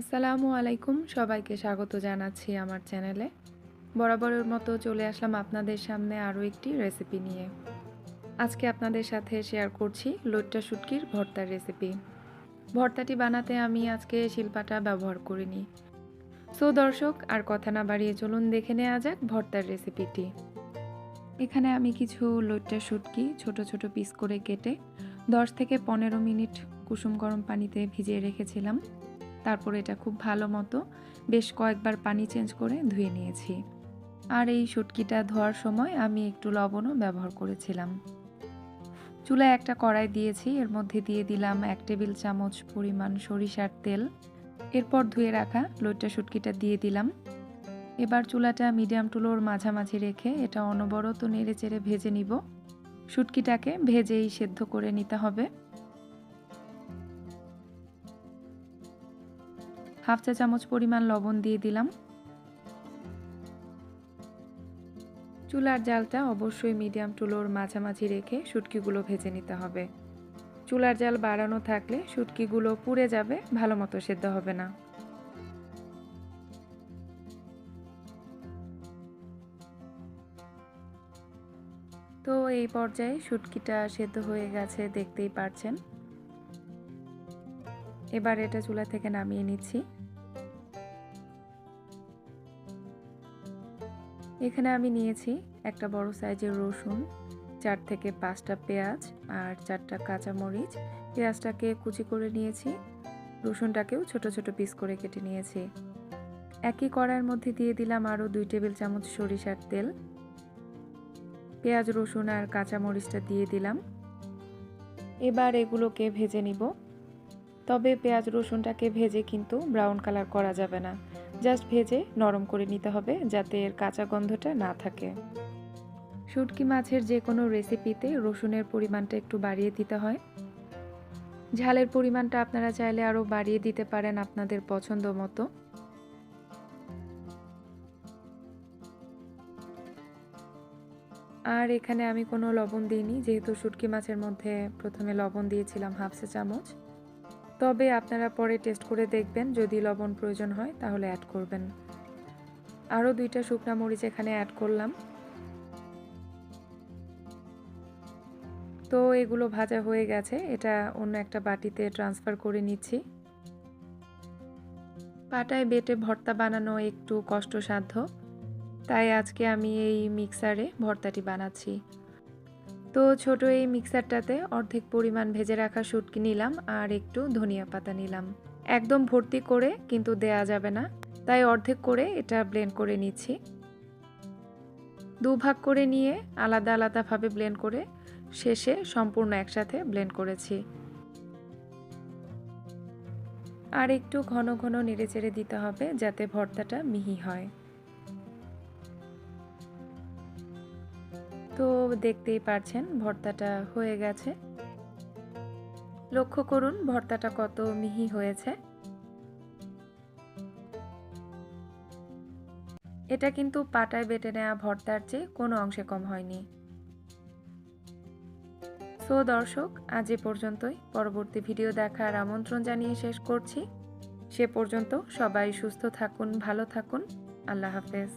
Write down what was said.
আসসালামু আলাইকুম। সবাইকে স্বাগত জানাচ্ছি আমার চ্যানেলে। বরাবরের মতো চলে আসলাম আপনাদের সামনে আরও একটি রেসিপি নিয়ে। আজকে আপনাদের সাথে শেয়ার করছি লোট্টা শুটকির ভর্তার রেসিপি। ভর্তাটি বানাতে আমি আজকে শিল্পাটা ব্যবহার করিনি। সো দর্শক, আর কথা না বাড়িয়ে চলুন দেখে নেওয়া যাক ভর্তার রেসিপিটি। এখানে আমি কিছু লোট্টা শুটকি ছোট ছোট পিস করে কেটে দশ থেকে পনেরো মিনিট কুসুম গরম পানিতে ভিজিয়ে রেখেছিলাম। তারপর এটা খুব ভালো মতো বেশ কয়েকবার পানি চেঞ্জ করে ধুয়ে নিয়েছি। আর এই শুটকিটা ধোয়ার সময় আমি একটু লবণও ব্যবহার করেছিলাম। চুলায় একটা কড়াই দিয়েছি, এর মধ্যে দিয়ে দিলাম এক টেবিল চামচ পরিমাণ সরিষার তেল। এরপর ধুয়ে রাখা লইট্টা শুটকিটা দিয়ে দিলাম। এবার চুলাটা মিডিয়াম টুলোর মাঝামাঝি রেখে এটা অনবরত নেড়ে চেড়ে ভেজে নিব। শুটকিটাকে ভেজেই সেদ্ধ করে নিতে হবে। হাফ চা চামচ পরিমাণ লবণ দিয়ে দিলাম। চুলার জালটা অবশ্যই মিডিয়াম টুলোর মাঝামাঝি রেখে শুটকিগুলো ভেজে নিতে হবে। চুলার জাল বাড়ানো থাকলে শুটকিগুলো পুড়ে যাবে, ভালো মতো সেদ্ধ হবে না। তো এই পর্যায়ে শুটকিটা সেদ্ধ হয়ে গেছে, দেখতেই পারছেন। এবার এটা চুলা থেকে নামিয়ে নিচ্ছি। এখানে আমি নিয়েছি একটা বড় সাইজের রসুন, চার থেকে পাঁচটা পেঁয়াজ আর চারটা কাঁচামরিচ। পেঁয়াজটাকে কুচি করে নিয়েছি, রসুনটাকেও ছোট ছোট পিস করে কেটে নিয়েছি। একই কড়াইয়ের মধ্যে দিয়ে দিলাম আরও দুই টেবিল চামচ সরিষার তেল। পেঁয়াজ, রসুন আর কাঁচামরিচটা দিয়ে দিলাম। এবার এগুলোকে ভেজে নিব। তবে পেঁয়াজ রসুনটাকে ভেজে কিন্তু ব্রাউন কালার করা যাবে না। জাস্ট ভেজে নরম করে নিতে হবে যাতে এর কাঁচা গন্ধটা না থাকে। শুটকি মাছের যে কোনো রেসিপিতে রসুনের পরিমাণটা একটু বাড়িয়ে দিতে হয়। ঝালের পরিমাণটা আপনারা চাইলে আরও বাড়িয়ে দিতে পারেন আপনাদের পছন্দ মতো। আর এখানে আমি কোনো লবণ দিইনি, যেহেতু শুটকি মাছের মধ্যে প্রথমে লবণ দিয়েছিলাম হাফ চা চামচ তবে আপনারা পরে টেস্ট করে দেখবেন, যদি লবণ প্রয়োজন হয়, তাহলে অ্যাড করবেন। আরও দুইটা শুকনা মরিচ এখানে অ্যাড করলাম। তো এগুলো ভাজা হয়ে গেছে, এটা অন্য একটা বাটিতে ট্রান্সফার করে নিচ্ছি। পাটায় বেটে ভর্তা বানানো একটু কষ্টসাধ্য, তাই আজকে আমি এই মিক্সারে ভর্তাটি বানাচ্ছি। তো ছোট এই মিক্সারটাতে অর্ধেক পরিমাণ ভেজে রাখা শুটকি নিলাম আর একটু ধনিয়া পাতা নিলাম। একদম ভর্তি করে কিন্তু দেয়া যাবে না, তাই অর্ধেক করে এটা ব্লেন্ড করে নিচ্ছি। দুভাগ করে নিয়ে আলাদা আলাদাভাবে ব্লেন্ড করে শেষে সম্পূর্ণ একসাথে ব্লেন্ড করেছি। আর একটু ঘন ঘন নেড়েচেড়ে দিতে হবে যাতে ভর্তাটা মিহি হয়। তো দেখতেই পারছেন ভর্তাটা হয়ে গেছে। লক্ষ্য করুন ভর্তাটা কত মিহি হয়েছে। এটা কিন্তু পাটায় বেটে নেওয়া ভর্তার চেয়ে কোনো অংশে কম হয়নি। সো দর্শক, আজ এ পর্যন্তই। পরবর্তী ভিডিও দেখার আমন্ত্রণ জানিয়ে শেষ করছি। সে পর্যন্ত সবাই সুস্থ থাকুন, ভালো থাকুন। আল্লাহ হাফেজ।